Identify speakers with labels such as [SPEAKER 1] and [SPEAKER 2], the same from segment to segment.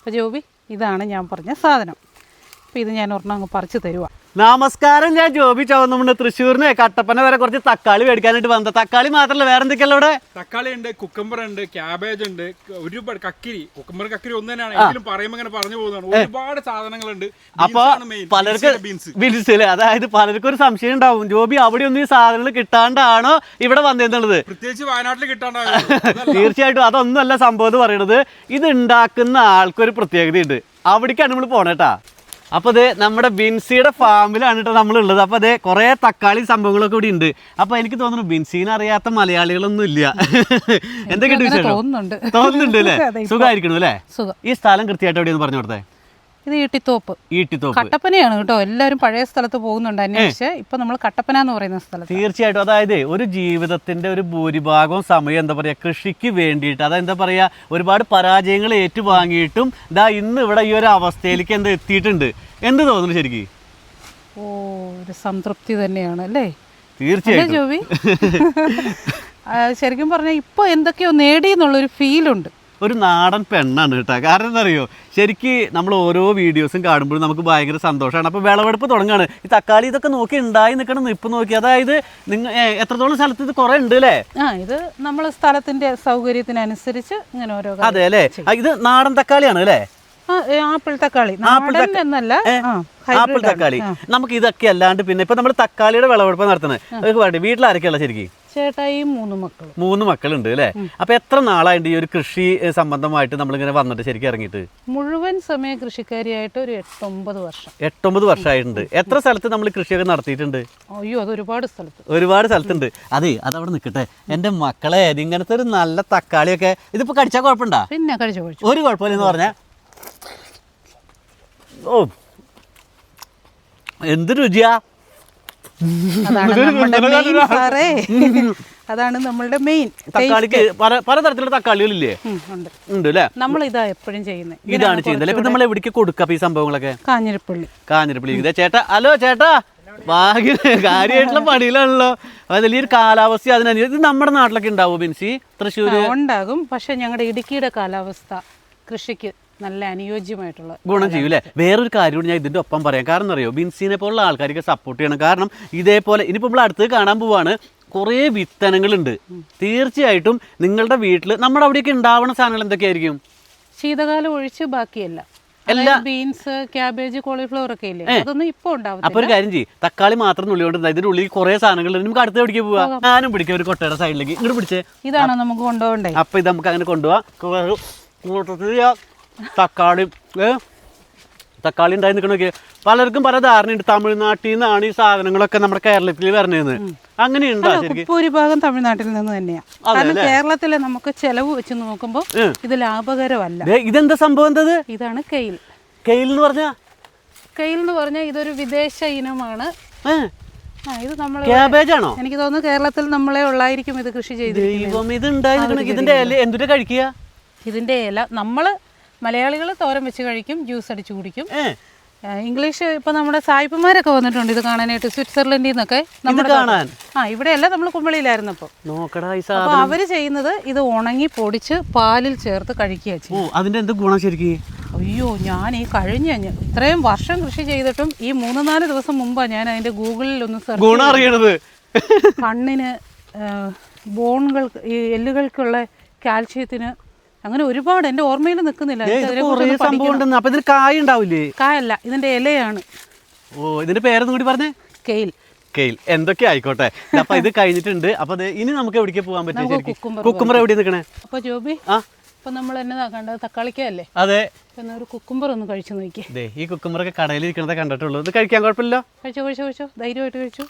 [SPEAKER 1] അപ്പോൾ ജോബി ഇതാണ് ഞാൻ പറഞ്ഞ സാധനം. അപ്പോൾ ഇത് ഞാൻ ഒരെണ്ണം അങ്ങ് പറിച്ച് തരുവാ.
[SPEAKER 2] നമസ്കാരം ഞാൻ ജോബി ചവന്നുണ്ട് തൃശ്ശൂരിന് കട്ടപ്പന വരെ കുറച്ച് തക്കാളി മേടിക്കാനായിട്ട് വന്നത്. തക്കാളി മാത്രമല്ല വേറെ എന്തൊക്കെയല്ല ഇവിടെ
[SPEAKER 3] തക്കാളി ഉണ്ട് കുക്കമ്പർ ഉണ്ട് ക്യാബേജ് ഉണ്ട് ഒരുപാട് കക്കിരി. കുക്കമ്പർ കക്കിരി ഒന്ന് തന്നെയാണ്. എങ്കിലും പറയുമ്പോൾ ഇങ്ങനെ പറഞ്ഞു പോകുന്നതാണ്. ഒരുപാട് സാധനങ്ങളുണ്ട്.
[SPEAKER 2] അപ്പൊ പലർക്ക്
[SPEAKER 3] ബീൻസ്
[SPEAKER 2] ബീൻസ് അല്ലേ അതായത് പലർക്കും ഒരു സംശയം ഉണ്ടാവും. ജോബി അവിടെ ഒന്നും ഈ സാധനങ്ങൾ കിട്ടാണ്ടാണോ ഇവിടെ വന്നതെന്നുള്ളത്
[SPEAKER 3] പ്രത്യേകിച്ച് വയനാട്ടിൽ കിട്ടാണ്ടാണ്
[SPEAKER 2] തീർച്ചയായിട്ടും അതൊന്നുമല്ല സംഭവം എന്ന് പറയുന്നത്. ഇത് ഉണ്ടാക്കുന്ന ആൾക്കൊരു പ്രത്യേകതയുണ്ട്. അവിടേക്കാണ് നമ്മൾ പോണേട്ടാ അപ്പൊ ഇത് നമ്മുടെ ബിൻസിയുടെ ഫാമിലാണ് കേട്ടോ നമ്മളുള്ളത്. അപ്പൊ അതെ കുറെ തക്കാളി സംഭവങ്ങളൊക്കെ ഇവിടെ ഉണ്ട്. അപ്പൊ എനിക്ക് തോന്നുന്നു ബിൻസീനെ അറിയാത്ത മലയാളികളൊന്നും ഇല്ല. എന്തൊക്കെ
[SPEAKER 1] തോന്നുന്നുണ്ട്.
[SPEAKER 2] തോന്നുന്നുണ്ട് അല്ലേ? സുഖമായിരിക്കണം അല്ലേ? ഈ സ്ഥലം കൃത്യമായിട്ട് എവിടെയെന്ന് പറഞ്ഞു കൊടുത്തേ.
[SPEAKER 1] ഇത് ഈട്ടിത്തോപ്പ്.
[SPEAKER 2] ഈട്ടിത്തോപ്പ്.
[SPEAKER 1] കട്ടപ്പനയാണ് കേട്ടോ. എല്ലാവരും പഴയ സ്ഥലത്ത് പോകുന്നുണ്ട് അന്വേഷിച്ച്. ഇപ്പൊ നമ്മൾ കട്ടപ്പന എന്ന് പറയുന്ന സ്ഥലത്ത്.
[SPEAKER 2] തീർച്ചയായിട്ടും. അതായത് ഒരു ജീവിതത്തിന്റെ ഒരു ഭൂരിഭാഗവും സമയം എന്താ പറയാ കൃഷിക്ക് വേണ്ടിയിട്ട്. അതെന്താ പറയാ ഒരുപാട് പരാജയങ്ങൾ ഏറ്റുവാങ്ങിയിട്ടും ദാ ഇന്ന് ഇവിടെ ഈ ഒരു അവസ്ഥയിലേക്ക് എന്താ എത്തിയിട്ടുണ്ട്. എന്ത് തോന്നുന്നു ശരിക്കും?
[SPEAKER 1] ഓ ഒരു സംതൃപ്തി തന്നെയാണ് അല്ലേ?
[SPEAKER 2] തീർച്ചയായിട്ടും.
[SPEAKER 1] ശരിക്കും പറഞ്ഞാൽ ഇപ്പോൾ എന്തൊക്കെയോ നേടി എന്നുള്ളൊരു ഫീലുണ്ട്
[SPEAKER 2] ഒരു നാടൻ പെണ്ണാണ് കേട്ടോ. കാരണം എന്താ അറിയോ ശരിക്ക് നമ്മൾ ഓരോ വീഡിയോസും കാണുമ്പോഴും നമുക്ക് ഭയങ്കര സന്തോഷമാണ്. അപ്പോൾ വിളവെടുപ്പ് തുടങ്ങുകയാണ് ഈ തക്കാളി ഇതൊക്കെ നോക്കി ഉണ്ടായി നിൽക്കണം നിപ്പ് നോക്കി. അതായത് നിങ്ങൾ എത്രത്തോളം സ്ഥലത്ത് ഇത് കുറേ ഉണ്ട് അല്ലേ?
[SPEAKER 1] ആ ഇത് നമ്മൾ സ്ഥലത്തിന്റെ സൗകര്യത്തിനനുസരിച്ച് ഇങ്ങനെ ഓരോ
[SPEAKER 2] അതെ അല്ലേ? ഇത് നാടൻ തക്കാളിയാണ് അല്ലേ?
[SPEAKER 1] ആപ്പിൾ തക്കാളി.
[SPEAKER 2] ആപ്പിൾ
[SPEAKER 1] നാടൻ എന്നല്ല.
[SPEAKER 2] ആപ്പിൾ തക്കാളി. നമുക്ക് ഇതൊക്കെ അല്ലാണ്ട് പിന്നെ ഇപ്പൊ നമ്മൾ തക്കാളിയുടെ വിളവെടുപ്പ് നടത്തുന്നത്. വീട്ടിൽ ആരൊക്കെയുള്ള ശരിക്കും?
[SPEAKER 1] ചേട്ടായി മൂന്ന് മക്കൾ
[SPEAKER 2] മൂന്ന് മക്കളുണ്ട് അല്ലേ? അപ്പൊ എത്ര നാളായിട്ട് ഈ ഒരു കൃഷി സംബന്ധമായിട്ട് നമ്മളിങ്ങനെ വന്നിട്ട് ശരിക്കും ഇറങ്ങിയിട്ട്?
[SPEAKER 1] മുഴുവൻ സമയ കൃഷിക്കാരിയായിട്ട് ഒരു എട്ടൊമ്പത് വർഷം.
[SPEAKER 2] എട്ടൊമ്പത് വർഷമായിട്ടുണ്ട്. എത്ര സ്ഥലത്ത് നമ്മൾ കൃഷിയൊക്കെ നടത്തിയിട്ടുണ്ട്?
[SPEAKER 1] അയ്യോ അത് ഒരുപാട് സ്ഥലത്ത്.
[SPEAKER 2] ഒരുപാട് സ്ഥലത്തുണ്ട്. അതെ അതവിടെ നിൽക്കട്ടെ എന്റെ മക്കളെ ഇങ്ങനത്തെ ഒരു നല്ല തക്കാളിയൊക്കെ ഇതിപ്പോ കടിച്ചാൽ കുഴപ്പമുണ്ടാ?
[SPEAKER 1] പിന്നെ കഴിച്ചു കഴിച്ചു
[SPEAKER 2] ഒരു കുഴപ്പമില്ലെന്ന് പറഞ്ഞാൽ ഓ എന്ത് രുചിയാ?
[SPEAKER 1] അതാണ് നമ്മുടെ മെയിൻ സാറേ. അതാണ് നമ്മളുടെ മെയിൻ
[SPEAKER 2] തക്കാളിക്ക് പല പലതരത്തിലുള്ള തക്കാളികളില്ലേ?
[SPEAKER 1] ഉണ്ട്.
[SPEAKER 2] ഉണ്ട് അല്ലേ?
[SPEAKER 1] നമ്മൾ ഇതാ എപ്പോഴും ചെയ്യുന്നത്
[SPEAKER 2] ഇതാണ് ചെയ്യുന്നത്. ഇപ്പൊ നമ്മൾ എവിടേക്ക് കൊടുക്കുക ഈ സംഭവങ്ങളൊക്കെ?
[SPEAKER 1] കാഞ്ഞിരപ്പള്ളി.
[SPEAKER 2] കാഞ്ഞിരപ്പള്ളി. ഇതാ ചേട്ടാ ഹലോ ചേട്ടാ. ഭാഗ്യ കാര്യമായിട്ടുള്ള പണിയിലാണല്ലോ. വലിയൊരു കാലാവസ്ഥ അതിനനുസരിച്ച് ഇത് നമ്മുടെ നാട്ടിലൊക്കെ ഉണ്ടാവും ബിൻസി? തൃശ്ശൂർ
[SPEAKER 1] ഉണ്ടാകും. പക്ഷെ ഞങ്ങളുടെ ഇടുക്കിയുടെ കാലാവസ്ഥ കൃഷിക്ക് നല്ല അനുയോജ്യമായിട്ടുള്ള
[SPEAKER 2] ഗുണം ചെയ്യും അല്ലേ വേറൊരു കാര്യം ഞാൻ ഇതിന്റെ ഒപ്പം പറയാം. കാരണം അറിയോ? ബിൻസിനെ പോലുള്ള ആൾക്കാർക്ക് സപ്പോർട്ട് ചെയ്യണം. കാരണം ഇതേപോലെ ഇനിയിപ്പോൾ നമ്മൾ അടുത്ത് കാണാൻ പോവാണ്. കുറേ വിത്തനങ്ങളുണ്ട്. തീർച്ചയായിട്ടും നിങ്ങളുടെ വീട്ടിൽ നമ്മുടെ അവിടെയൊക്കെ ഉണ്ടാവുന്ന സാധനങ്ങൾ എന്തൊക്കെയായിരിക്കും?
[SPEAKER 1] ശീതകാലം ഒഴിച്ച് ബാക്കിയല്ല. ബീൻസ് ക്യാബേജ് കോളിഫ്ലവർ ഒക്കെ ഇല്ലേ? അതൊന്നും ഇപ്പൊ ഉണ്ടാവും
[SPEAKER 2] അപ്പൊ ഒരു കാര്യം ചെയ്യും. തക്കാളി മാത്രം ഉള്ളിലോട്ട് ഇതിന്റെ ഉള്ളിൽ കുറേ സാധനങ്ങൾ നമുക്ക് അടുത്ത് പിടിക്കാൻ പോവാ? ഞാനും പിടിക്കാം ഒരു കൊട്ടയുടെ സൈഡിലേക്ക് ഇങ്ങോട്ട് പിടിച്ചേ.
[SPEAKER 1] ഇതാണ് നമുക്ക് കൊണ്ടുപോകണ്ടേ?
[SPEAKER 2] അപ്പൊ ഇത് നമുക്ക് അങ്ങനെ കൊണ്ടുപോവാം. കൂട്ടത്തിൽ തക്കാളി ഉണ്ടായി നിൽക്കണമൊക്കെ പലർക്കും പല ധാരണയുണ്ട്. തമിഴ്നാട്ടിൽ നിന്നാണ് ഈ സാധനങ്ങളൊക്കെ നമ്മുടെ കേരളത്തിൽ വരണേന്ന് അങ്ങനെയുണ്ടോ ശരിക്കും?
[SPEAKER 1] ഭൂരിഭാഗം തമിഴ്നാട്ടിൽ നിന്ന് തന്നെയാണ് കാരണം കേരളത്തിലെ നമുക്ക് ചെലവ് വെച്ച് നോക്കുമ്പോൾ ഇത് ലാഭകരമല്ല.
[SPEAKER 2] ഇതെന്താ സംഭവം എന്തത്?
[SPEAKER 1] ഇതാണ് കെയിൽ.
[SPEAKER 2] കെയിൽ എന്ന് പറഞ്ഞാ?
[SPEAKER 1] കെയിൽ എന്ന് പറഞ്ഞാൽ ഇതൊരു വിദേശ ഇനമാണ്. ഇത് നമ്മൾ എനിക്ക് തോന്നുന്നു കേരളത്തിൽ നമ്മളെ ഉള്ളായിരിക്കും ഇത് കൃഷി ചെയ്ത്
[SPEAKER 2] ഇതിന്റെ ഇല കഴിക്കുക?
[SPEAKER 1] ഇതിന്റെ ഇല നമ്മൾ മലയാളികൾ തോരൻ വെച്ച് കഴിക്കും ജ്യൂസ് അടിച്ച് കുടിക്കും. ഇംഗ്ലീഷ് ഇപ്പൊ നമ്മുടെ സായിപ്പന്മാരൊക്കെ വന്നിട്ടുണ്ട് ഇത് കാണാനായിട്ട് സ്വിറ്റ്സർലൻഡിൽ നിന്നൊക്കെ നമ്മുടെ
[SPEAKER 2] കാണാൻ?
[SPEAKER 1] ആ ഇവിടെയല്ല നമ്മൾ കുമ്പളിയിലായിരുന്നു
[SPEAKER 2] അപ്പൊ
[SPEAKER 1] അവർ ചെയ്യുന്നത് ഇത് ഉണങ്ങി പൊടിച്ച് പാലിൽ ചേർത്ത് കഴിക്കുക
[SPEAKER 2] അതിന്റെ എന്ത് ഗുണം ശരിക്കും?
[SPEAKER 1] അയ്യോ ഞാൻ ഈ കഴിഞ്ഞ ഇത്രയും വർഷം കൃഷി ചെയ്തിട്ടും ഈ മൂന്ന് നാല് ദിവസം മുമ്പാ ഞാൻ അതിന്റെ ഗൂഗിളിൽ ഒന്ന്
[SPEAKER 2] അറിയണത്.
[SPEAKER 1] കണ്ണിന് ബോണുകൾ ഈ എല്ലുകൾക്കുള്ള കാൽഷ്യത്തിന് അങ്ങനെ ഒരുപാട് എന്റെ ഓർമ്മയിൽ നിൽക്കുന്നില്ല.
[SPEAKER 2] സംഭവം ഉണ്ടെന്ന്. അപ്പൊ ഇതിന് കായ ഉണ്ടാവില്ലേ
[SPEAKER 1] കായല്ല ഇതിന്റെ ഇലയാണ്.
[SPEAKER 2] ഓ ഇതിന്റെ പേരൊന്നും കൂടി പറഞ്ഞേ.
[SPEAKER 1] കെയിൽ.
[SPEAKER 2] കെയിൽ. എന്തൊക്കെ ആയിക്കോട്ടെ. അപ്പൊ ഇത് കഴിഞ്ഞിട്ടുണ്ട്. അപ്പൊ ഇനി നമുക്ക് എവിടേക്ക് പോകാൻ പറ്റും
[SPEAKER 1] കുക്കുംബർ
[SPEAKER 2] കുക്കുമ്പർ എവിടെ നിൽക്കണേ
[SPEAKER 1] അപ്പൊ ജോബി
[SPEAKER 2] ആ.
[SPEAKER 1] ഇപ്പൊ നമ്മൾ എന്നതാ കണ്ടത് തക്കാളിക്കല്ലേ
[SPEAKER 2] അതെ.
[SPEAKER 1] ഒരു കുക്കുംബർ ഒന്ന് കഴിച്ചു നോക്കിയേ
[SPEAKER 2] ദേ ഈ കുക്കുമ്പറൊക്കെ കടയിൽ ഇരിക്കണതേ കണ്ടിട്ടുള്ളൂ. ഇത് കഴിക്കാൻ കുഴപ്പമില്ല
[SPEAKER 1] കഴിച്ചോ കഴിച്ചോ കഴിച്ചോ. ധൈര്യമായിട്ട് കഴിച്ചു.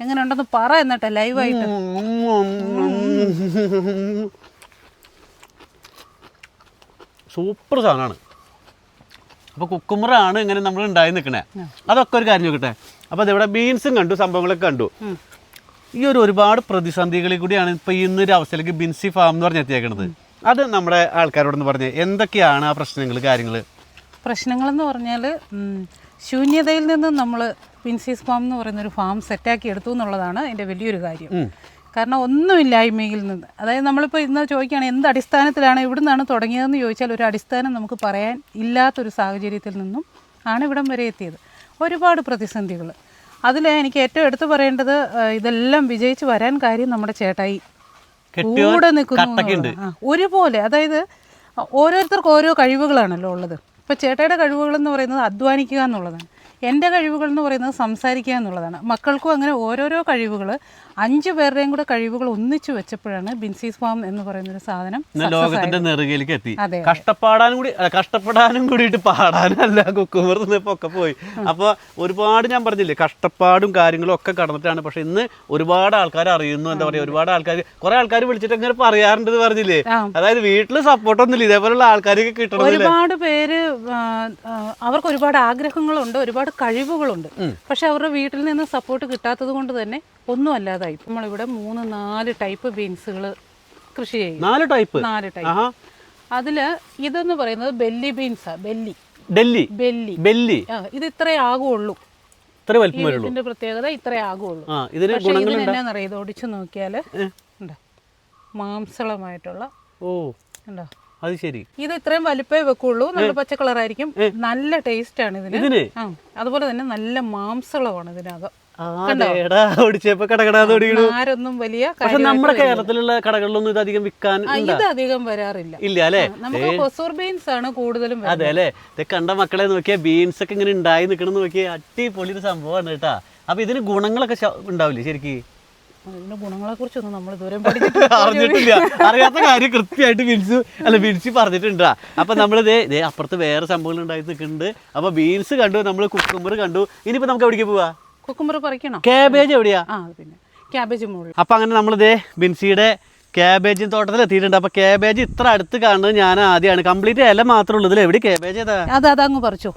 [SPEAKER 1] എങ്ങനെ ഉണ്ടെന്ന് പറ എന്നിട്ട് ലൈവായിട്ട്
[SPEAKER 2] സൂപ്പർ സാധനമാണ്. അപ്പോൾ കുക്കുമറാണ് ഇങ്ങനെ നമ്മൾ ഉണ്ടായി നിൽക്കണേ അതൊക്കെ ഒരു കാര്യം നോക്കട്ടെ. അപ്പോൾ അതിവിടെ ബീൻസും കണ്ടു സംഭവങ്ങളൊക്കെ കണ്ടു. ഈ ഒരു ഒരുപാട് പ്രതിസന്ധികളിൽ കൂടിയാണ് ഇപ്പോൾ ഇന്ന് ഇന്നൊരു അവസ്ഥയിലേക്ക് ബിൻസി ഫാം എന്ന് പറഞ്ഞ് എത്തിയേക്കണത്. അത് നമ്മുടെ ആൾക്കാരോടൊന്ന് പറഞ്ഞ് എന്തൊക്കെയാണ് ആ പ്രശ്നങ്ങൾ കാര്യങ്ങൾ
[SPEAKER 1] പ്രശ്നങ്ങളെന്ന് പറഞ്ഞാൽ ശൂന്യതയിൽ നിന്ന് നമ്മൾ ബിൻസീസ് ഫാം എന്ന് പറയുന്ന ഒരു ഫാം സെറ്റാക്കി എടുത്തു എന്നുള്ളതാണ് എന്റെ വലിയൊരു കാര്യം. കാരണം ഒന്നുമില്ലായ്മയിൽ നിന്ന്. അതായത് നമ്മളിപ്പോൾ ഇന്ന് ചോദിക്കുകയാണ് എന്ത് അടിസ്ഥാനത്തിലാണ് ഇവിടെ നിന്നാണ് തുടങ്ങിയതെന്ന് ചോദിച്ചാൽ ഒരു അടിസ്ഥാനം നമുക്ക് പറയാൻ ഇല്ലാത്തൊരു സാഹചര്യത്തിൽ നിന്നും ആണ് ഇവിടം വരെ എത്തിയത്. ഒരുപാട് പ്രതിസന്ധികൾ അതിൽ എനിക്ക് ഏറ്റവും എടുത്തു പറയേണ്ടത് ഇതെല്ലാം വിജയിച്ച് വരാൻ കാര്യം നമ്മുടെ ചേട്ടായി കൂടെ നിൽക്കുന്നു. ഒരുപോലെ. അതായത് ഓരോരുത്തർക്കും ഓരോ കഴിവുകളാണല്ലോ ഉള്ളത്. ഇപ്പോൾ ചേട്ടയുടെ കഴിവുകൾ എന്ന് പറയുന്നത് അധ്വാനിക്കുക എന്നുള്ളതാണ്. എന്റെ കഴിവുകൾ എന്ന് പറയുന്നത് സംസാരിക്കുക എന്നുള്ളതാണ്. മക്കൾക്കും അങ്ങനെ ഓരോരോ കഴിവുകൾ അഞ്ച് പേരുടെയും കൂടെ കഴിവുകൾ ഒന്നിച്ചു വെച്ചപ്പോഴാണ് ബിൻസീസ് ഫാം എന്ന് പറയുന്ന ഒരു സാധനം
[SPEAKER 2] ലോകത്തിന്റെ നെറുകയിലേക്ക് എത്തി. കഷ്ടപ്പാടാനും കൂടി കഷ്ടപ്പെടാനും കൂടിയിട്ട് പാടാനല്ല കുക്കുമർ ഒക്കെ പോയി. അപ്പൊ ഒരുപാട് ഞാൻ പറഞ്ഞില്ലേ കഷ്ടപ്പാടും കാര്യങ്ങളും ഒക്കെ കടന്നിട്ടാണ്. പക്ഷെ ഇന്ന് ഒരുപാട് ആൾക്കാർ അറിയുന്നു. എന്താ പറയാ ഒരുപാട് ആൾക്കാർ കുറെ ആൾക്കാർ വിളിച്ചിട്ട് അങ്ങനെ പറയാറുണ്ട് പറഞ്ഞില്ലേ? അതായത് വീട്ടിൽ സപ്പോർട്ടൊന്നുമില്ല ഇതേപോലുള്ള ആൾക്കാരൊക്കെ കിട്ടണം
[SPEAKER 1] ഒരുപാട് പേര് അവർക്ക് ഒരുപാട് ആഗ്രഹങ്ങളുണ്ട് ഒരുപാട് കഴിവുകളുണ്ട്. പക്ഷെ അവരുടെ വീട്ടിൽ നിന്ന് സപ്പോർട്ട് കിട്ടാത്തത് കൊണ്ട് തന്നെ ഒന്നും അല്ലാതായി നമ്മളിവിടെ മൂന്ന് നാല് ടൈപ്പ് ബീൻസുകൾ കൃഷി ചെയ്യും
[SPEAKER 2] നാല് ടൈപ്പ്
[SPEAKER 1] നാല് ടൈപ്പ് അതിൽ ഇതെന്ന് പറയുന്നത് ബെല്ലി ബീൻസാ ബെല്ലി.
[SPEAKER 2] ഡൽഹി
[SPEAKER 1] ബെല്ലി.
[SPEAKER 2] ബെല്ലി.
[SPEAKER 1] ഇത് ഇത്രേ ആകുള്ളൂ.
[SPEAKER 2] ഇത്ര
[SPEAKER 1] ഇതിന്റെ പ്രത്യേകത ഇത്രേ ആകുള്ളൂ.
[SPEAKER 2] ഇതിന് ഗുണങ്ങൾ
[SPEAKER 1] ഇത് ഒടിച്ചു നോക്കിയാൽ മാംസളമായിട്ടുള്ള
[SPEAKER 2] ഓ.
[SPEAKER 1] ഉണ്ടോ?
[SPEAKER 2] അത് ശരി.
[SPEAKER 1] ഇത് ഇത്രയും വലിപ്പേ വെക്കുള്ളൂ. നല്ല പച്ച കളറായിരിക്കും നല്ല ടേസ്റ്റ് ആണ് ഇതിന്. അതുപോലെ തന്നെ നല്ല മാംസളമാണ് ഇതിനകം
[SPEAKER 2] ഓടിച്ചപ്പോ കടകടാന്ന് ഓടിക്കണു
[SPEAKER 1] ആരൊന്നും വലിയ
[SPEAKER 2] പക്ഷെ നമ്മുടെ കേരളത്തിലുള്ള കടകളിലൊന്നും ഇത് അധികം വിൽക്കാൻ
[SPEAKER 1] ഇത് അധികം വരാറില്ല.
[SPEAKER 2] ഇല്ല അല്ലേ?
[SPEAKER 1] നമുക്ക് കൊസൂർ ബീൻസ് ആണ് കൂടുതലും.
[SPEAKER 2] അതെ അല്ലേ? ഇത് കണ്ട മക്കളെ നോക്കിയാ ബീൻസ് ഒക്കെ ഇങ്ങനെ ഉണ്ടായി നിൽക്കണം നോക്കി അടിപൊളി ഒരു സംഭവമാണ് കേട്ടാ. അപ്പൊ ഇതിന് ഗുണങ്ങളൊക്കെ ഉണ്ടാവില്ലേ ശരിക്ക്?
[SPEAKER 1] അതിന്റെ ഗുണങ്ങളെ കുറിച്ചൊന്നും നമ്മൾ ഇതുവരെ
[SPEAKER 2] അറിഞ്ഞിട്ടില്ല. അറിയാത്ത കാര്യം കൃത്യമായിട്ട് ബീൻസ് അല്ല ബീൻസ് പറഞ്ഞിട്ടുണ്ട്. അപ്പൊ നമ്മൾ അപ്പുറത്ത് വേറെ സംഭവങ്ങൾ ഉണ്ടായി നിൽക്കുന്നുണ്ട് അപ്പൊ ബീൻസ് കണ്ടു നമ്മൾ കുക്കുമ്പർ കണ്ടു. ഇനിയിപ്പോ നമുക്ക് എവിടേക്ക് പോവാ?
[SPEAKER 1] കുക്കുമ്പർ പറിക്കണോ?
[SPEAKER 2] കാബേജ് എവിടെയാ?
[SPEAKER 1] ആ അത് പിന്നെ. ക്യാബേജ് മുകളിൽ.
[SPEAKER 2] അപ്പൊ അങ്ങനെ നമ്മൾ ദേ ബിൻസിയുടെ കാബേജ് തോട്ടത്തിൽ എത്തിയിട്ടുണ്ട്. അപ്പൊ കാബേജ് ഇത്ര അടുത്ത് കാണുന്നത് ഞാൻ ആദ്യമാണ്. കംപ്ലീറ്റ് ഇല മാത്രമേ ഉള്ളൂ ഇതിൽ എവിടെ കാബേജ് ഏതാ?
[SPEAKER 1] അത് അത് അങ്ങ് പറിച്ചോ.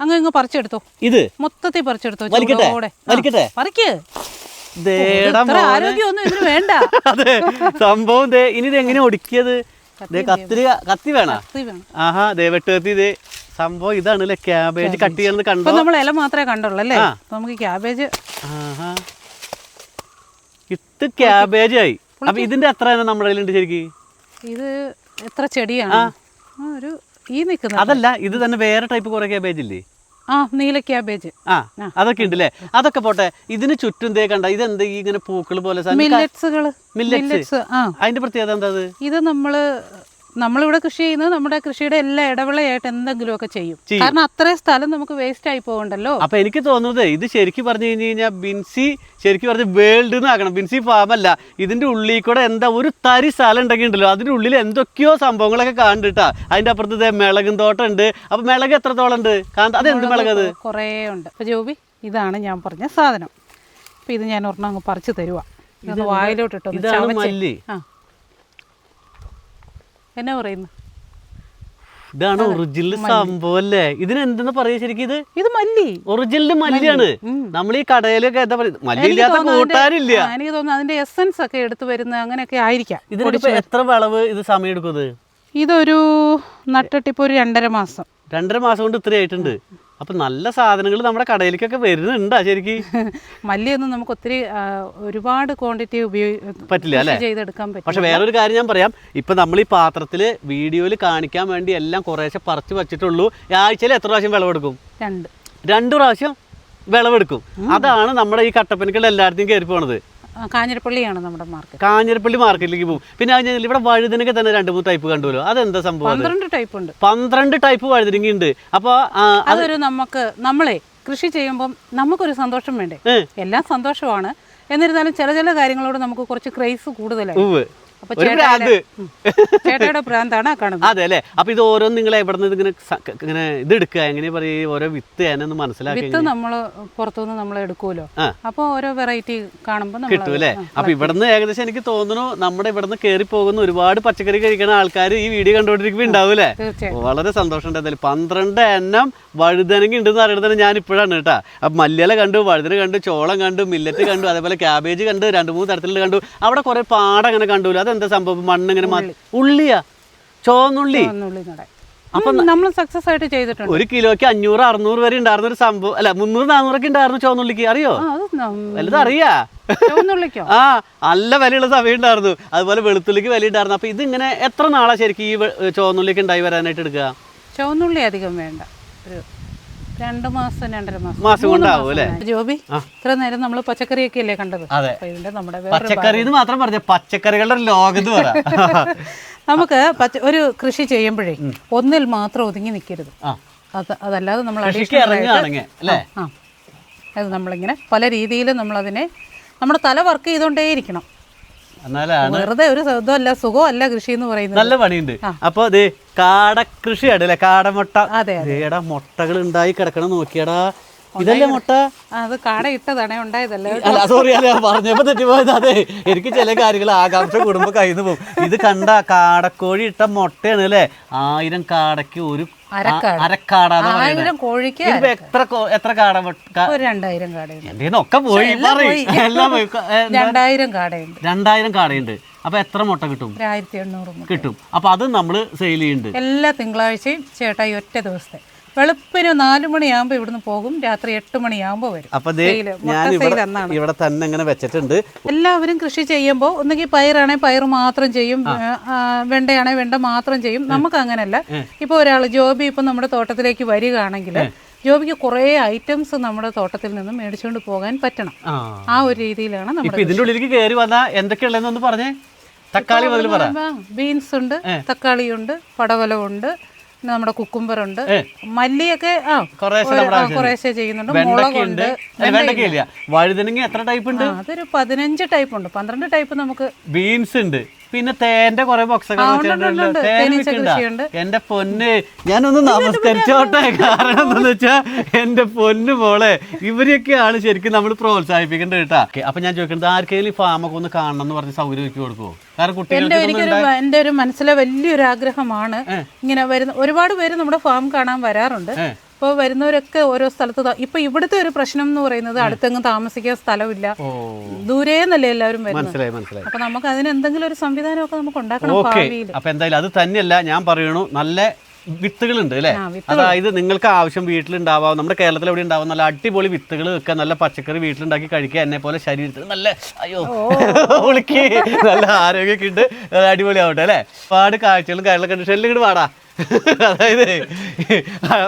[SPEAKER 1] അങ്ങ് ഇങ്ങ് പറിച്ചെടുത്തോ.
[SPEAKER 2] ഇത്?
[SPEAKER 1] മൊത്തത്തിൽ പറിച്ചെടുത്തോ? ചൂടോടെ. ആ,
[SPEAKER 2] വലിക്കട്ടെ?
[SPEAKER 1] പറിക്ക്.
[SPEAKER 2] ദേടാ
[SPEAKER 1] ഇത്ര ആരോഗ്യമൊന്നും ഇതിന് വേണ്ട.
[SPEAKER 2] അതെ. സംഭവം ദേ ഇനി ഇത് എങ്ങനെ ഒടുക്കിയത്? ദേ കത്തിരി കത്തി വേണ?
[SPEAKER 1] കത്തി വേണം.
[SPEAKER 2] ആഹാ ദേ വെട്ടുകത്തി ദേ. സംഭവം ഇതാണ് അല്ലേ? ക്യാബേജ് കട്ട്
[SPEAKER 1] ചെയ്യുന്നത്
[SPEAKER 2] കണ്ടു?
[SPEAKER 1] നമ്മൾ ഇല മാത്രമേ കണ്ടുള്ളൂ അല്ലേ? നമുക്ക് ക്യാബേജ്
[SPEAKER 2] ഇത് ക്യാബേജ് ആയി. അപ്പൊ ഇതിന്റെ എത്ര നമ്മുടെ കയ്യിലുണ്ട് ശരിക്ക്?
[SPEAKER 1] ഇത് എത്ര ചെടിയാണ്? ഒരു ഈ നിൽക്കുന്ന
[SPEAKER 2] അതല്ല ഇത് തന്നെ വേറെ ടൈപ്പ് കുറെ ക്യാബേജ് ഇല്ലേ?
[SPEAKER 1] ആ നീല ക്യാബേജ്
[SPEAKER 2] ആ അതൊക്കെ ഉണ്ട് അല്ലേ അതൊക്കെ പോട്ടെ ഇതിന് ചുറ്റും തേ കണ്ട ഇതെന്ത് ഇങ്ങനെ പൂക്കൾ പോലെ.
[SPEAKER 1] മില്ലറ്റ്സ്
[SPEAKER 2] അതിന്റെ പ്രത്യേകത എന്താ
[SPEAKER 1] ഇത് നമ്മൾ നമ്മളിവിടെ കൃഷി ചെയ്യുന്നത് നമ്മുടെ കൃഷിയുടെ എല്ലാ ഇടവിളയായിട്ട് എന്തെങ്കിലുമൊക്കെ ചെയ്യും. കാരണം അത്രയും സ്ഥലം നമുക്ക് വേസ്റ്റ് ആയി പോകണ്ടല്ലോ.
[SPEAKER 2] അപ്പൊ എനിക്ക് തോന്നുന്നത് ഇത് ശരിക്കും പറഞ്ഞു കഴിഞ്ഞു കഴിഞ്ഞാൽ ബിൻസി ശരിക്കും പറഞ്ഞ് വേൾഡ് ആക്കണം ബിൻസി ഫാം അല്ല. ഇതിന്റെ ഉള്ളിൽ കൂടെ എന്താ ഒരു തരി സ്ഥലം ഉണ്ടെങ്കിൽ ഉണ്ടല്ലോ അതിന്റെ ഉള്ളിൽ എന്തൊക്കെയോ സംഭവങ്ങളൊക്കെ കണ്ടിട്ടാ അതിന്റെ അപ്പുറത്ത് മിളകും തോട്ടം ഉണ്ട്. അപ്പൊ മിളക് എത്രത്തോളം ഉണ്ട്? അത് എന്ത് മിളക് അത്?
[SPEAKER 1] കുറേ ഉണ്ട്. അപ്പൊ ജോബി ഇതാണ് ഞാൻ പറഞ്ഞ സാധനം. അപ്പൊ ഇത് ഞാൻ ഒരെണ്ണം അങ്ങ് പറിച്ചു തരുവാ. വായിലോട്ടിട്ടോ
[SPEAKER 2] ഇതാണ് മല്ലി.
[SPEAKER 1] ആ. എന്നാ പറയുന്നു?
[SPEAKER 2] ഇതാണ് ഒറിജിനൽ സംഭവം അല്ലേ? ഇതിന് എന്തെന്ന് പറയാ ശരിക്കും ഇത്?
[SPEAKER 1] ഇത് മല്ലി.
[SPEAKER 2] ഒറിജിനൽ മല്ലിയാണ്. നമ്മൾ ഈ കടയിലൊക്കെ എന്താ പറയുക മല്ലി ഇല്ലാത്ത കൂട്ടാനില്ല
[SPEAKER 1] എനിക്ക് തോന്നുന്നു അതിന്റെ എസൻസ് ഒക്കെ എടുത്തു വരുന്ന അങ്ങനെയൊക്കെ ആയിരിക്കാം.
[SPEAKER 2] ഇതിനിപ്പോ എത്ര വിളവ് ഇത് സമയം എടുക്കും ഇത്?
[SPEAKER 1] ഇതൊരു നട്ടിട്ടിപ്പോ ഒരു രണ്ടര മാസം.
[SPEAKER 2] രണ്ടര മാസം കൊണ്ട് ഇത്ര ആയിട്ടുണ്ട്. അപ്പൊ നല്ല സാധനങ്ങൾ നമ്മുടെ കടയിലേക്കൊക്കെ വരുന്നുണ്ടാ ശരിക്ക്.
[SPEAKER 1] മല്ലിയൊന്നും നമുക്ക് ഒത്തിരി ഒരുപാട് ക്വാണ്ടിറ്റി ഉപയോഗിക്കാൻ
[SPEAKER 2] പറ്റില്ല അല്ലേ?
[SPEAKER 1] ചെയ്തെടുക്കാൻ പറ്റും
[SPEAKER 2] പക്ഷെ വേറൊരു കാര്യം ഞാൻ പറയാം. ഇപ്പൊ നമ്മൾ ഈ പാത്രത്തിൽ വീഡിയോയിൽ കാണിക്കാൻ വേണ്ടി എല്ലാം കുറേശ്ശെ പറിച്ച് വെച്ചിട്ടുള്ളൂ. ആഴ്ചയിൽ എത്ര പ്രാവശ്യം വിളവെടുക്കും?
[SPEAKER 1] രണ്ട്.
[SPEAKER 2] രണ്ടു പ്രാവശ്യം വിളവെടുക്കും. അതാണ് നമ്മുടെ ഈ കട്ടപ്പനക്കുള്ള എല്ലായിടത്തും കയറി പോണത്
[SPEAKER 1] കാഞ്ഞിരപ്പള്ളിയാണ് നമ്മുടെ മാർക്കറ്റ്
[SPEAKER 2] കാഞ്ഞിരപ്പള്ളി മാർക്കറ്റിലേക്ക് പോകും. പിന്നെ അത് കഴിഞ്ഞാൽ ഇവിടെ വഴുതനൊക്കെ തന്നെ രണ്ട് മൂന്ന് ടൈപ്പ് കണ്ടുവല്ലോ. അതെന്താ സംഭവം?
[SPEAKER 1] പന്ത്രണ്ട് ടൈപ്പ് ഉണ്ട്.
[SPEAKER 2] പന്ത്രണ്ട് ടൈപ്പ് വഴുതനങ്ങ ഉണ്ട്. അപ്പോൾ
[SPEAKER 1] അതൊരു നമുക്ക് നമ്മളെ കൃഷി ചെയ്യുമ്പോൾ നമുക്കൊരു സന്തോഷം വേണ്ടേ? എല്ലാം സന്തോഷമാണ്. എന്നിരുന്നാലും ചില ചില കാര്യങ്ങളോട് നമുക്ക് കുറച്ച് ക്രൈസ് കൂടുതലായി. ചേട്ടയുടെ ഭ്രാന്താണ് കാണുന്നത്.
[SPEAKER 2] അതെ അല്ലേ? അപ്പൊ ഇത് ഓരോന്ന് നിങ്ങൾ എവിടെ നിന്ന് ഇങ്ങനെ ഇങ്ങനെ ഇത് എടുക്കുക? എങ്ങനെ പറയുക ഓരോ വിത്ത് ഞാനൊന്ന് മനസ്സിലാക്കി
[SPEAKER 1] വിത്ത് നമ്മൾ പുറത്തുനിന്ന് നമ്മൾ എടുക്കുമല്ലോ. അപ്പൊ ഓരോ വെറൈറ്റി കാണുമ്പോൾ
[SPEAKER 2] കിട്ടും അല്ലേ? അപ്പൊ ഇവിടുന്ന് ഏകദേശം എനിക്ക് തോന്നുന്നു നമ്മുടെ ഇവിടുന്ന് കയറി പോകുന്ന ഒരുപാട് പച്ചക്കറി കഴിക്കുന്ന ആൾക്കാർ ഈ വീഡിയോ കണ്ടുകൊണ്ടിരിക്കുമ്പോൾ ഉണ്ടാവും അല്ലേ വളരെ സന്തോഷം എന്തായാലും. പന്ത്രണ്ട് എണ്ണം വഴുതനങ്ങ ഉണ്ടെന്ന് അറിയണത് ഞാൻ ഇപ്പോഴാണ് കേട്ടാ. അപ്പൊ മല്ലിയില കണ്ടു വഴുതന കണ്ടു ചോളം കണ്ടു മില്ലറ്റ് കണ്ടു അതേപോലെ ക്യാബേജ് കണ്ടു രണ്ട് മൂന്ന് തരത്തിലുള്ള കണ്ടു. അവിടെ കുറെ പാട അങ്ങനെ കണ്ടുല്ലോ. അതെന്താ സംഭവം? മണ്ണിങ്ങനെ ഉള്ളിയാ? ചോന്നുള്ളി
[SPEAKER 1] അപ്പൊ നമ്മൾ സക്സസ് ആയിട്ട് ചെയ്തിട്ടുണ്ട്.
[SPEAKER 2] ഒരു കിലോയ്ക്ക് അഞ്ഞൂറ് അറുന്നൂറ് വരെ ഉണ്ടായിരുന്ന ഒരു സംഭവം. അല്ല മുന്നൂറ് നാനൂറൊക്കെ ഉണ്ടായിരുന്നു ചോന്നുള്ളിക്ക് അറിയോ? വലുത് അറിയാ ആ നല്ല വിലയുള്ള സമയം ഉണ്ടായിരുന്നു. അതുപോലെ വെളുത്തുള്ളിക്ക് വില ഉണ്ടായിരുന്നു. അപ്പൊ ഇത് ഇങ്ങനെ എത്ര നാളാ ശരിക്കും ഈ ചോന്നുള്ളിക്ക് ഉണ്ടായി വരാനായിട്ട് എടുക്കുക?
[SPEAKER 1] ചോന്നുള്ളി അധികം വേണ്ട. ഒരു രണ്ട് മാസം രണ്ടര മാസം.
[SPEAKER 2] മാസം കൊണ്ടാവും അല്ലേ?
[SPEAKER 1] ജോബി ഇത്ര നേരം നമ്മൾ പച്ചക്കറിയൊക്കെ അല്ലേ കണ്ടത്?
[SPEAKER 2] അതെ.
[SPEAKER 1] ഇതിന്റെ നമ്മുടെ
[SPEAKER 2] പച്ചക്കറി എന്ന് മാത്രം പറഞ്ഞ പച്ചക്കറികളുടെ ലോകത്ത് ലോകം പറ
[SPEAKER 1] നമുക്ക് ഒരു കൃഷി ചെയ്യുമ്പോഴേ ഒന്നിൽ മാത്രം ഒതുങ്ങി നിൽക്കരുത് അതല്ലാതെ നമ്മൾ അത് നമ്മളിങ്ങനെ പല രീതിയിലും നമ്മളതിനെ നമ്മുടെ തല വർക്ക് ചെയ്തുകൊണ്ടേയിരിക്കണം.
[SPEAKER 2] എന്നാലാണ്
[SPEAKER 1] വെറുതെ ഒരു ഇതല്ല സുഖമല്ല കൃഷി എന്ന് പറയുന്നത്.
[SPEAKER 2] നല്ല പണിയുണ്ട്. അപ്പൊ അത് കാടകൃഷിയാണ് അല്ലെ? കാടമുട്ട.
[SPEAKER 1] അതെ
[SPEAKER 2] ഏടാ മുട്ടകൾ ഉണ്ടായി കിടക്കണം നോക്കിയടാ. ഇതല്ലേ മുട്ട?
[SPEAKER 1] അത് കാട ഇട്ടതാണ് ഉണ്ടായതല്ലേ?
[SPEAKER 2] അല്ല സോറി അല്ല പറഞ്ഞപ്പോ തെറ്റിപ്പോയത്. അതെ എനിക്ക് ചില കാര്യങ്ങൾ ആകാംക്ഷ കുടുംബം കയ്യിൽ നിന്ന് പോകും. ഇത് കണ്ട കാടക്കോഴി ഇട്ട മുട്ടയാണ് അല്ലേ? ആയിരം കാടയ്ക്ക് ഒരു. അരക്കാടാന്ന്
[SPEAKER 1] കോഴിക്ക്
[SPEAKER 2] എത്ര കാട
[SPEAKER 1] രണ്ടായിരം കാടയുണ്ട്.
[SPEAKER 2] ഒക്കെ പോയി
[SPEAKER 1] എല്ലാം രണ്ടായിരം കാടയുണ്ട്.
[SPEAKER 2] രണ്ടായിരം കാടയുണ്ട്. അപ്പൊ എത്ര മുട്ട കിട്ടും?
[SPEAKER 1] ആയിരത്തി എണ്ണൂറ്.
[SPEAKER 2] കിട്ടും. അപ്പൊ അത് നമ്മൾ സെയിൽ ചെയ്യുന്നുണ്ട്.
[SPEAKER 1] എല്ലാ തിങ്കളാഴ്ചയും ചേട്ടായി ഒറ്റ ദിവസത്തെ വെളുപ്പിന് നാല് മണിയാകുമ്പോൾ ഇവിടുന്ന് പോകും. രാത്രി എട്ട് മണിയാകുമ്പോൾ വരും.
[SPEAKER 2] അപ്പൊ ഞാൻ ഇവിടെ തന്നെ ഇങ്ങനെ വെച്ചിട്ടുണ്ട്.
[SPEAKER 1] എല്ലാവരും കൃഷി ചെയ്യുമ്പോൾ ഒന്നുകിൽ പയറാണെങ്കിൽ പയർ മാത്രം ചെയ്യും വെണ്ടയാണെങ്കിൽ വെണ്ട മാത്രം ചെയ്യും. നമുക്ക് അങ്ങനല്ല. ഇപ്പൊ ഒരാൾ ജോബി ഇപ്പൊ നമ്മുടെ തോട്ടത്തിലേക്ക് വരികയാണെങ്കിൽ ജോബിക്ക് കുറേ ഐറ്റംസ് നമ്മുടെ തോട്ടത്തിൽ നിന്നും മേടിച്ചുകൊണ്ട് പോകാൻ പറ്റണം.
[SPEAKER 2] ആ.
[SPEAKER 1] ഒരു രീതിയിലാണ് നമ്മുടെ
[SPEAKER 2] ഇതിന്റെ ഉള്ളിലേക്ക് കയറി വന്നാ എന്തൊക്കെയുള്ളതെന്ന് പറഞ്ഞേ. തക്കാളി
[SPEAKER 1] ബീൻസ് ഉണ്ട് തക്കാളിയുണ്ട് പടവലമുണ്ട് പിന്നെ നമ്മുടെ കുക്കുംബർ ഉണ്ട് മല്ലിയൊക്കെ ആ
[SPEAKER 2] കുറേശ്ശെ
[SPEAKER 1] ചെയ്യുന്നുണ്ട്. മുളകുണ്ട്.
[SPEAKER 2] വഴുതനങ്ങ എത്ര ടൈപ്പ് ഉണ്ട്?
[SPEAKER 1] അതൊരു പതിനഞ്ച് ടൈപ്പ് ഉണ്ട്. പന്ത്രണ്ട് ടൈപ്പ് നമുക്ക്
[SPEAKER 2] ബീൻസ് ഉണ്ട്. പിന്നെ തേന്റെ കുറെ ബോക്സൊക്കെ. തേൻ. എന്റെ പൊന്ന്. ഞാനൊന്ന് നമസ്കരിച്ചോട്ടെ. കാരണം എന്താന്ന് വെച്ചാ എന്റെ പൊന്ന് മോളെ ഇവരെയൊക്കെയാണ് ശരിക്കും നമ്മൾ പ്രോത്സാഹിപ്പിക്കേണ്ടത് കേട്ടാ. അപ്പൊ ഞാൻ ചോദിക്കുന്നത് ആർക്കെങ്കിലും ഈ ഫാമൊക്കെ ഒന്ന് കാണണം എന്ന് പറഞ്ഞ് സൗകര്യം ഒരുക്കി കൊടുക്കുമോ കാരണം
[SPEAKER 1] എനിക്കൊരു എന്റെ ഒരു മനസ്സിലെ വലിയൊരു ആഗ്രഹമാണ് ഇങ്ങനെ വരുന്ന ഒരുപാട് പേര് നമ്മുടെ ഫാം കാണാൻ വരാറുണ്ട്.
[SPEAKER 2] ഏ.
[SPEAKER 1] അപ്പോൾ വരുന്നവരൊക്കെ ഓരോ സ്ഥലത്ത് ഇപ്പൊ ഇവിടുത്തെ ഒരു പ്രശ്നം എന്ന് പറയുന്നത് അടുത്തെങ്ങും താമസിക്കാൻ സ്ഥലമില്ല.
[SPEAKER 2] ഓ.
[SPEAKER 1] ദൂരേന്നല്ലേ എല്ലാവരും വരുന്നത്?
[SPEAKER 2] മനസ്സിലായി മനസ്സിലായി.
[SPEAKER 1] അപ്പൊ നമുക്ക് അതിന് എന്തെങ്കിലും ഒരു സംവിധാനമൊക്കെ നമുക്ക് ഉണ്ടാക്കണം
[SPEAKER 2] അപ്പൊ എന്തായാലും അത് തന്നെയല്ല ഞാൻ പറയണു നല്ല വിത്തുകളുണ്ട് അല്ലേ? അതായത് നിങ്ങൾക്ക് ആവശ്യം വീട്ടിലുണ്ടാവാം നമ്മുടെ കേരളത്തിൽ എവിടെ ഉണ്ടാവും നല്ല അടിപൊളി വിത്തുകൾ വെക്കുക നല്ല പച്ചക്കറി വീട്ടിലുണ്ടാക്കി കഴിക്കുക എന്നെ പോലെ ശരീരത്തിൽ നല്ല അയ്യോ ഉളുക്കി നല്ല ആരോഗ്യമൊക്കെ ഉണ്ട് അടിപൊളിയാവട്ടെ അല്ലേ? ഒരുപാട് കാഴ്ചകളും കാര്യങ്ങളൊക്കെ ഉണ്ട്. ഷെല്ലും ഇങ്ങോട്ട് പാടാ അതായത്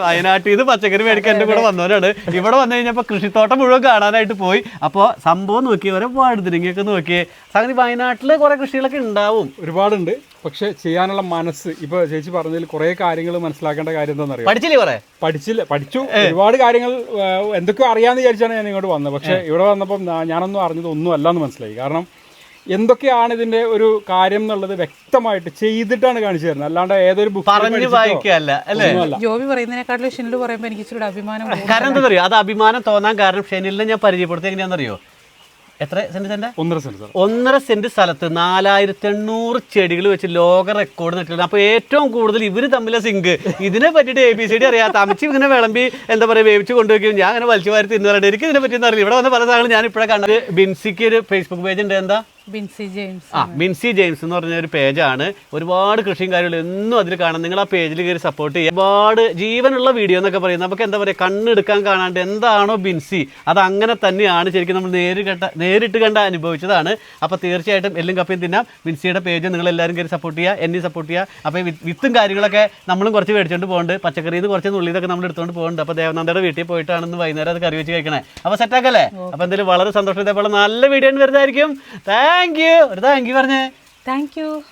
[SPEAKER 2] വയനാട്ടിൽ നിന്ന് പച്ചക്കറി മേടിക്കാൻ എന്റെ കൂടെ വന്നവരാണ് ഇവിടെ വന്നു കഴിഞ്ഞപ്പോൾ കൃഷിത്തോട്ടം മുഴുവൻ കാണാനായിട്ട് പോയി. അപ്പോൾ സംഭവം നോക്കിയവരെ വഴുതിരിങ്ങയൊക്കെ നോക്കിയേ. സംഗതി വയനാട്ടിൽ കുറെ കൃഷികളൊക്കെ ഉണ്ടാവും.
[SPEAKER 3] ഒരുപാടുണ്ട്. പക്ഷെ ചെയ്യാനുള്ള മനസ്സ് ഇപ്പൊ ചേച്ചി പറഞ്ഞതിൽ കുറെ കാര്യങ്ങൾ മനസ്സിലാക്കേണ്ട കാര്യം എന്താണെന്നറിയാം?
[SPEAKER 2] പഠിച്ചില്ലേ കുറെ?
[SPEAKER 3] പഠിച്ചില്ല പഠിച്ചു. ഒരുപാട് കാര്യങ്ങൾ എന്തൊക്കെ എന്തൊക്കെയോ അറിയാന്ന് വിചാരിച്ചാണ് ഞാൻ ഇങ്ങോട്ട് വന്നത്. പക്ഷെ ഇവിടെ വന്നപ്പോൾ ഞാനൊന്നും അറിഞ്ഞത് ഒന്നും അല്ലാന്ന് മനസ്സിലായി. കാരണം എന്തൊക്കെയാണ് ഇതിന്റെ ഒരു കാര്യം എന്നുള്ളത് വ്യക്തമായിട്ട് ചെയ്തിട്ടാണ് കാണിച്ചു തരുന്നത്. അല്ലാണ്ട് ഏതൊരു ബുക്ക്
[SPEAKER 2] പറഞ്ഞു വായിക്കല്ല അല്ലേ?
[SPEAKER 1] ജോബി പറയുന്നതിനെക്കാട്ടിലും ഷെനിൽ പറയുമ്പോൾ എനിക്ക് ഇച്ചിരി അഭിമാനം.
[SPEAKER 2] കാരണം എന്താ പറയുക അത് അഭിമാനം തോന്നാൻ കാരണം ഷെനിലിനെ ഞാൻ പരിചയപ്പെടുത്തി എങ്ങനെയാണെന്നറിയോ? എത്ര സെന്റ് സെന്റ്?
[SPEAKER 3] ഒന്നര സെന്റ് സാർ.
[SPEAKER 2] ഒന്നര സെന്റ് സ്ഥലത്ത് നാലായിരത്തി എണ്ണൂറ് ചെടികൾ വെച്ച് ലോക റെക്കോർഡ് നിൽക്കുന്നത് അപ്പൊ ഏറ്റവും കൂടുതൽ ഇവർ തമ്മിലെ സിങ്ക് ഇതിനെ പറ്റിയിട്ട് എ ബി സി ഡി അറിയാത്ത അമിച്ച് ഇങ്ങനെ വിളമ്പി എന്താ പറയുക വേവിച്ച് കൊണ്ടുവയ്ക്കും. ഞാൻ അങ്ങനെ വലിച്ചു വാരി തിന്നു എനിക്ക് ഇതിനെ പറ്റി അറിയില്ല. ഇവിടെ വന്ന പല സാധനങ്ങളും ഞാൻ ഇപ്പോഴാണ് കണ്ടത്. ബിൻസിക്ക് ഒരു ഫേസ്ബുക്ക് പേജ് ഉണ്ട്. എന്താ?
[SPEAKER 1] ബിൻസി ജെയിംസ്
[SPEAKER 2] ആ ബിൻസി ജെയിംസ് എന്ന് പറഞ്ഞ ഒരു പേജാണ്. ഒരുപാട് കൃഷിയും കാര്യങ്ങളും എന്നും അതിൽ കാണാം. നിങ്ങൾ ആ പേജിൽ കയറി സപ്പോർട്ട് ചെയ്യുക. ഒരുപാട് ജീവനുള്ള വീഡിയോ എന്നൊക്കെ പറയും നമുക്ക് എന്താ പറയുക കണ്ണെടുക്കാൻ കാണാണ്ട് എന്താണോ ബിൻസി അത് അങ്ങനെ തന്നെയാണ് ശരിക്കും നമ്മൾ നേരിട്ട് കണ്ട നേരിട്ട് കണ്ട അനുഭവിച്ചതാണ്. അപ്പോൾ തീർച്ചയായിട്ടും എല്ലും കപ്പയും തിന്നാം. ബിൻസിയുടെ പേജ് നിങ്ങൾ എല്ലാവരും കയറി സപ്പോർട്ട് ചെയ്യുക എന്നെ സപ്പോർട്ട് ചെയ്യുക. അപ്പോൾ വിത്തും കാര്യങ്ങളൊക്കെ നമ്മളും കുറച്ച് മേടിച്ചുകൊണ്ട് പോകുന്നുണ്ട് പച്ചക്കറിയിൽ നിന്ന് കുറച്ച് നുള്ളിയതൊക്കെ നമ്മൾ എടുത്തുകൊണ്ട് പോകുന്നുണ്ട് അപ്പോൾ ദേവനന്ദയുടെ വീട്ടിൽ പോയിട്ടാണെന്ന് വൈകുന്നേരം അത് കറി വെച്ച് കഴിക്കണേ. അപ്പോൾ സെറ്റാക്കല്ലേ അപ്പോൾ എന്തായാലും വളരെ സന്തോഷം. ഇതേപോലെ നല്ല വീഡിയോ വരുന്നതായിരിക്കും. Thank you. ഒരു താങ്ക് യു പറഞ്ഞേ.
[SPEAKER 1] Thank you.